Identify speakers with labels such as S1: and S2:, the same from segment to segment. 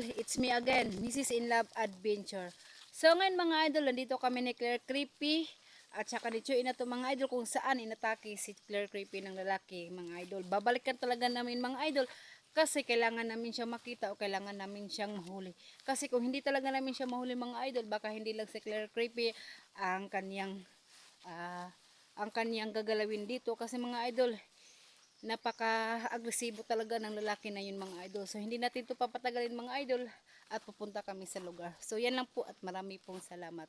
S1: idol, it's me again, Mrs. In Love Adventure. So ngayon mga idol, nandito kami ni Claire Creepy at saka ni Chuy na mga idol kung saan inatake si Claire Creepy ng lalaki mga idol. Babalikan talaga namin mga idol kasi kailangan namin siyang makita o kailangan namin siyang mahuli. Kasi kung hindi talaga namin siya mahuli mga idol, baka hindi lang si Claire Creepy ang kanyang ah, ang kanyang gagalawin dito kasi mga idol napaka-agresibo talaga ng lalaki na yun mga idol. So hindi natin to papatagalin mga idol at pupunta kami sa lugar. So yan lang po at marami pong salamat.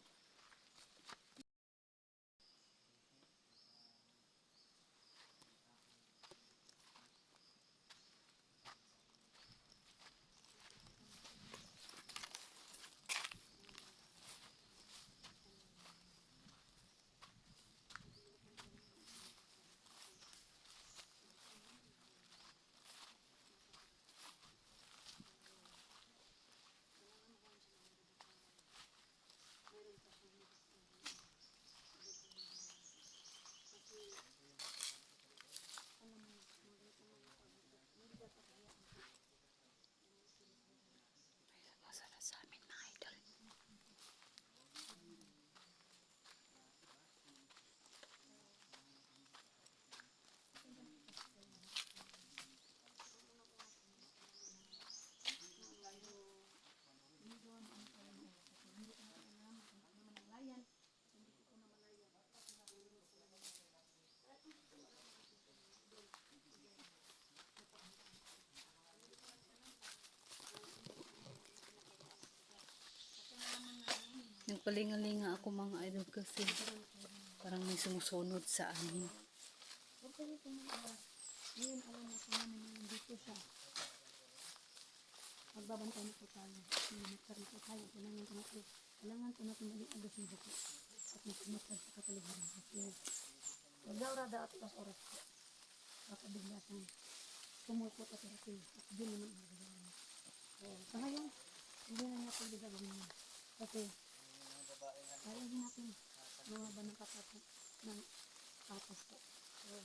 S1: Nagpalingalinga ako mga idol kasi parang may sumusunod sa amin.
S2: Ngayon, alam na po namin na nandito siya. Magbabantay na po tayo. Ngayon, nagkaroon po tayo. Kailangan po natin, kailangan po natin maging agos ng buko. At magkumatag sa kapaligiran. Kasi, wag daw at oras oras po. Baka bigla siyang kumukot at kasi at di naman ang gagawin. So, sa ngayon, hindi na natin gagawin yun. Kasi, hindi natin mga ba ng kapatid ng tapos po. So,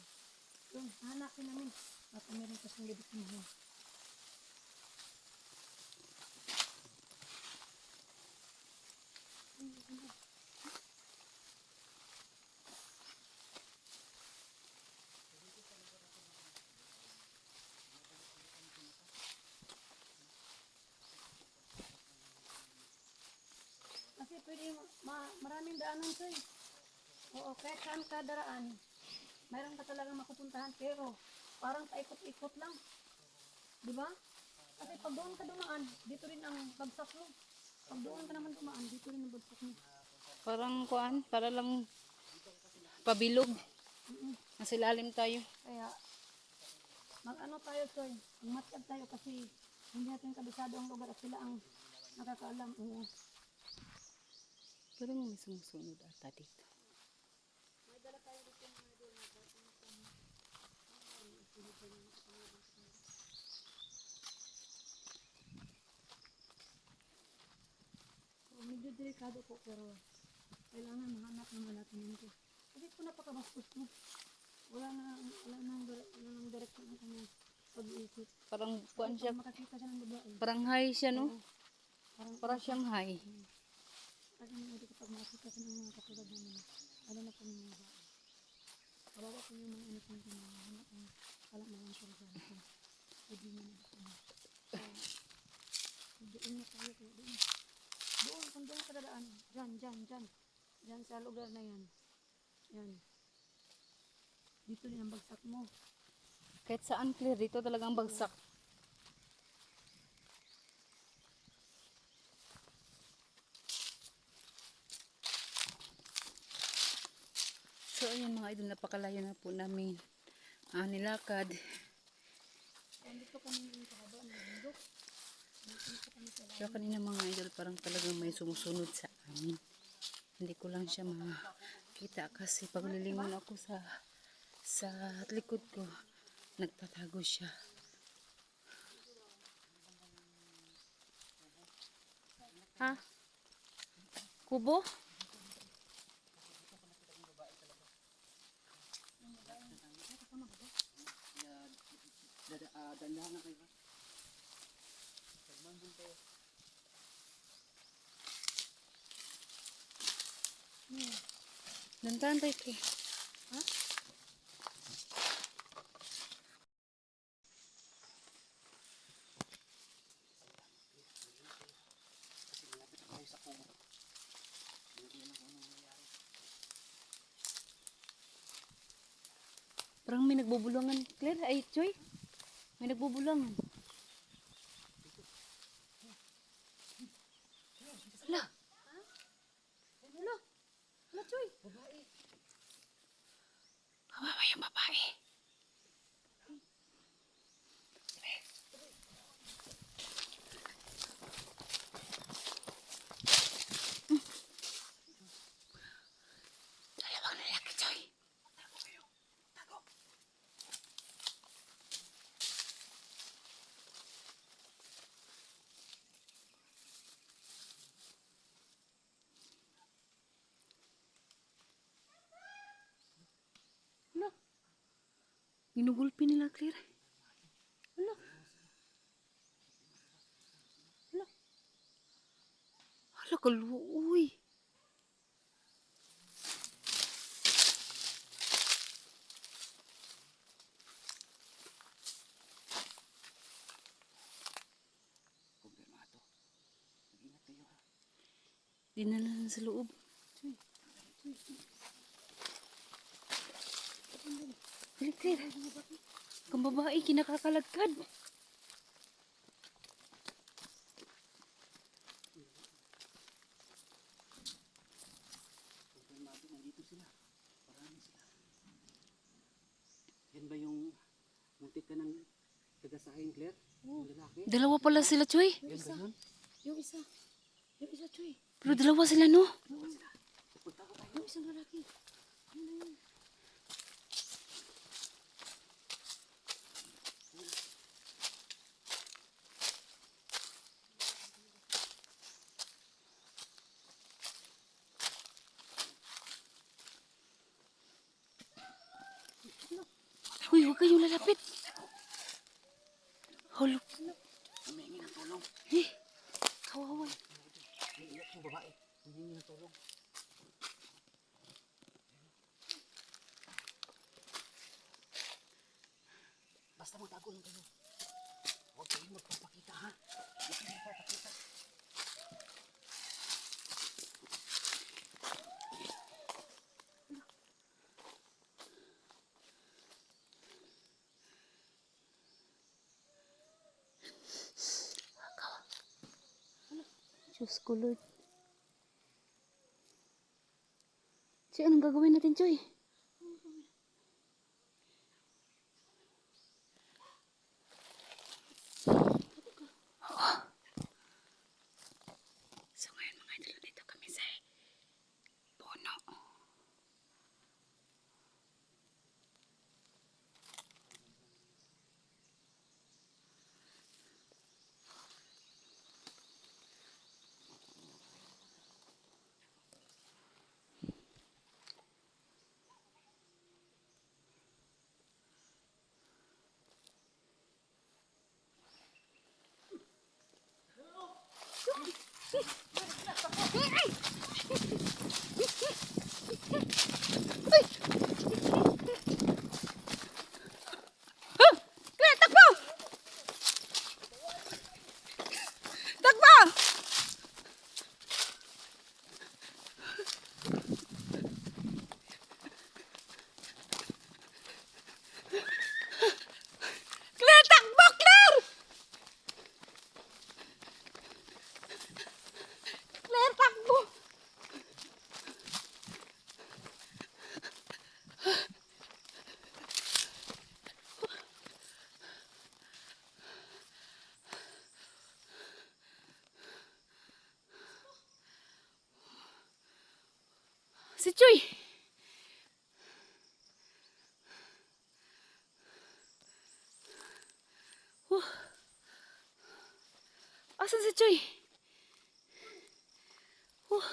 S2: yun, hanapin namin. At meron kasing libit mo. Kasi pwede, ma daanan sir. Oo, kahit saan ka daraan, mayroon ka talagang makupuntahan, pero parang paikot-ikot lang. Di ba? Kasi pag doon ka dumaan, dito rin ang bagsak mo. Pag doon ka naman dumaan, dito rin ang bagsak mo.
S1: Parang kuan, para lang pabilog. Nasa ilalim tayo.
S2: Kaya, mag-ano tayo sir, magmatag tayo kasi hindi natin kabisado ang lugar at sila ang nakakaalam. Oo.
S1: Pero may sumusunod ata dito.
S2: So, medyo delikado po pero kailangan mahanap naman natin po. Kasi po napakabastos mo. Wala na, wala dire- wala nang direksyon ang kanyang pag-iisip.
S1: Parang kuan siya,
S2: makakita siya ng babae,
S1: parang high siya no?
S2: parang
S1: Parang siyang high.
S2: Kasi hindi kapag makakita siya ng mga katulad namin, ano na po ng mga babae. Kawawa po yung mga anak natin na wala ang wala na lang siya sa akin. Hindi na na. So, doon na tayo po. Doon. Doon, kung doon ka dadaan. Diyan, diyan, diyan. Diyan sa lugar na yan. Yan. Dito din ang bagsak mo.
S1: Kahit saan clear, dito talagang bagsak. So ayun mga idol, napakalayo na po namin ah, nilakad.
S2: Dito kami yung kahaba ng bundok.
S1: Kaya kanina mga idol, parang talagang may sumusunod sa amin. Hindi ko lang siya makita kasi pag lilingon ako sa sa likod ko, nagtatago siya. Ha? Kubo?
S3: Dada, uh, dandahan na kayo.
S1: Lantaran tayo kay.
S2: Ha?
S1: Parang may nagbubulungan. Claire, ay, Choy. May nagbubulungan. Hala.
S2: Hala. Hala, Choy. Babae.
S1: Kawawa yung babae. Ginugulpi nila, Claire.
S2: Hala. Hala,
S1: kaluoy.
S3: Problemado. Mag-ingat kayo ha.
S1: Dinala na sa loob. Dali, Claire. Kung babae, kinakakalagkad.
S3: Nandito sila. Marami sila. Yan ba yung muntik ka ng taga-sahing, Claire? Yung lalaki?
S1: Dalawa pala sila, Choy.
S3: Yan ba yun?
S2: Yung isa. Yung isa, Choy.
S1: Pero dalawa sila, no?
S3: Pupunta ko tayo.
S2: Yung isang lalaki. Ano na yun?
S1: Uy, huwag kayong lalapit. Halo.
S3: Humingi ng tulong.
S1: Eh, kawawa.
S3: Umiiyak yung babae. Humingi ng tulong. Basta magtago lang kayo. Huwag kayong magpapakita
S1: Diyos ko, Lord. Choy, anong gagawin natin, Choy? So ngayon mga idol, dito kami sa puno. Kaya, takbo! Takbo! Claire, takbo, Claire! Claire, takbo! Si Chuy! Huh. Asan si Chuy? Huh.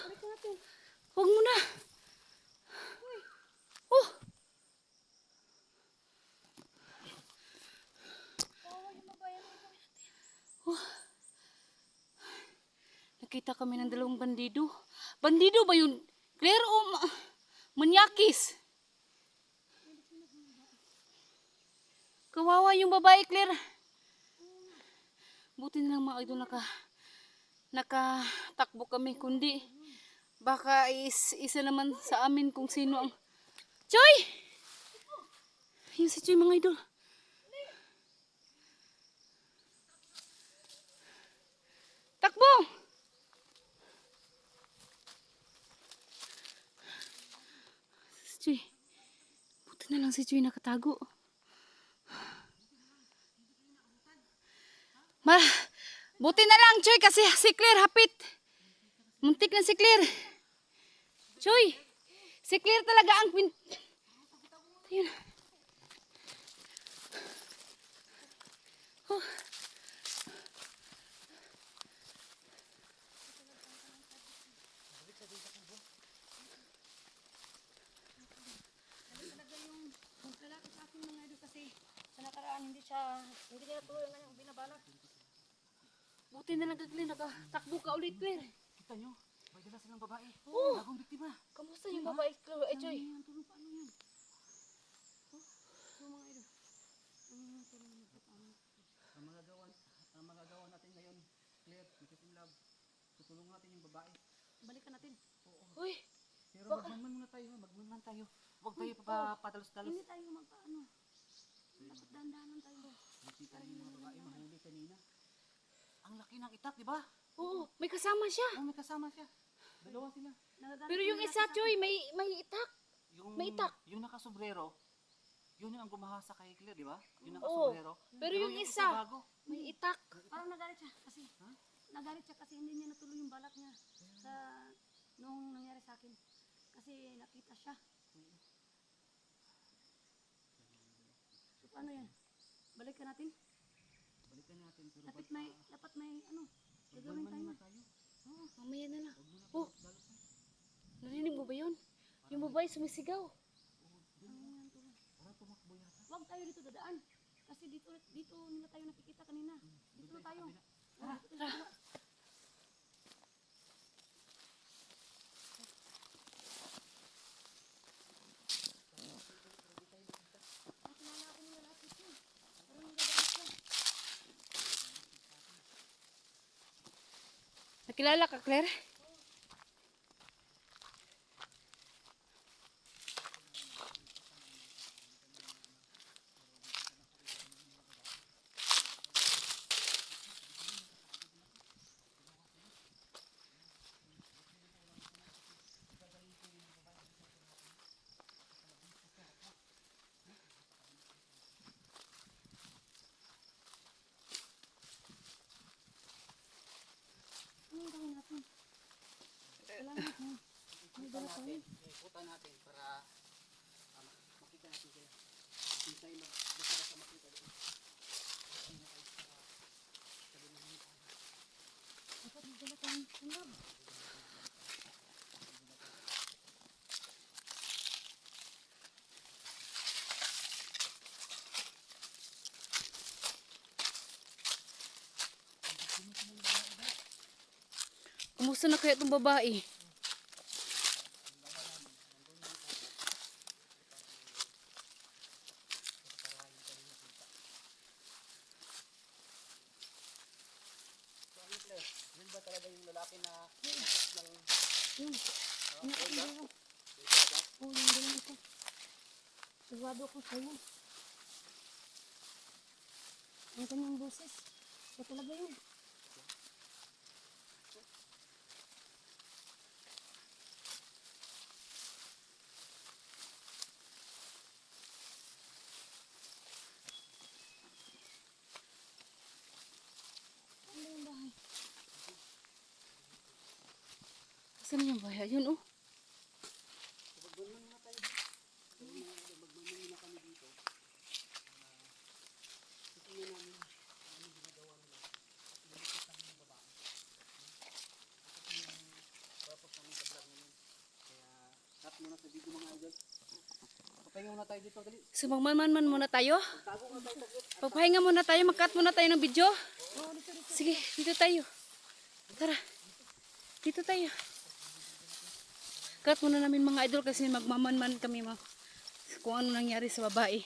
S1: Huwag mo na. Oh. nakakita kami ng dalawang bandido. Bandido ba yun? O ma- manyakis? Kawawa yung babae, Claire. Buti na lang mga idol naka nakatakbo kami kundi baka is, isa naman sa amin kung sino ang Choy! Yung si Choy mga idol. Takbo! Si Choy. Buti na lang si Choy nakatago. Ma, buti na lang, Choy, kasi si Claire hapit. Muntik na si Claire. Choy, si Claire talaga ang pin... Ayun. Oh.
S2: Magkalapit sa akin mga idol kasi nakaraan hindi siya, hindi niya natuloy ang kanyang binabalak.
S1: Buti na lang ka, Claire. Nakatakbo ka ulit, Claire.
S3: Kita nyo, may dala silang babae.
S1: Oh.
S3: Bagong biktima.
S1: Kamusta yung babae, Claire? Ay, Choy.
S2: Ano yan? Tulong paano yan? Oh, so mga idol. Ano yan? Tulong na paano?
S3: Ang magagawa, ang magagawa natin ngayon, Claire, Mrs. in Love, tutulungan natin yung babae.
S2: Balikan natin.
S1: Uy,
S3: Pero magmanman muna tayo, magmanman tayo. Huwag tayo papadalos-dalos.
S2: Hindi tayo magpaano. Dapat dandanan tayo.
S3: Hindi tayo yung mga babae mahuli kanina. Ang laki ng itak, di ba?
S1: oo, may kasama siya.
S3: Oh, may kasama siya. Dalawa sila.
S1: Pero yung isa, Choy, may, may itak.
S3: Yung,
S1: May itak.
S3: Yung nakasobrero, yun yung ang gumahasa kay Claire, di ba? Yung
S1: Oo.
S3: nakasobrero.
S1: Pero yung isa,
S3: bago.
S1: may itak.
S2: Parang nagalit siya kasi. Nagalit siya kasi hindi niya natuloy yung balak niya sa nung nangyari sa akin. Kasi nakita siya. Paano yan? Balikan natin.
S3: Balikan natin. Pero
S2: Dapat may, dapat may ano, gagawin tayo.
S3: na tayo.
S1: Oo, mamaya na lang. Oh, narinig mo ba yun? Yung babae sumisigaw.
S2: Ano.
S3: Parang tumakbo yata.
S2: Huwag tayo dito dadaan. Kasi dito dito nila tayo nakikita kanina. Dito na tayo. Tara, tara. Nakilala ako ng lalaki ko. Parang nagagalit siya.
S1: Nakilala ka, Claire?
S2: Tayo.
S3: Ikutan natin para um, makita natin sila. Hindi tayo mag basta basta makita doon. Hindi na tayo sa sabi hindi tayo.
S2: Dapat may dala tayong sundab.
S1: Kumusta na kaya itong babae?
S3: Yun ba talaga yung lalaki na
S2: Yun. Pinakita ko. Oo, yung dala ito. Sigurado ako sa'yo. Ang kanyang boses. Siya talaga yun. Ano yung bahay?
S1: Saan yung bahay? Ayun, oh.
S3: magmanman muna tayo. Magmanman muna kami dito. Titingnan namin ano yung ginagawa nila. At lumikot kami ng babae. Ito yung purpose namin sa vlog ngayon. Kaya cut muna sa video mga idol. Papahinga muna tayo dito. Dali.
S1: So, magmanman muna tayo?
S3: Tago muna tayo.
S1: Pagpahinga muna tayo, mag-cut muna tayo ng video. Sige, dito tayo. Tara. Dito tayo. Cut muna namin mga idol kasi magmamanman kami ma kung ano nangyari sa babae.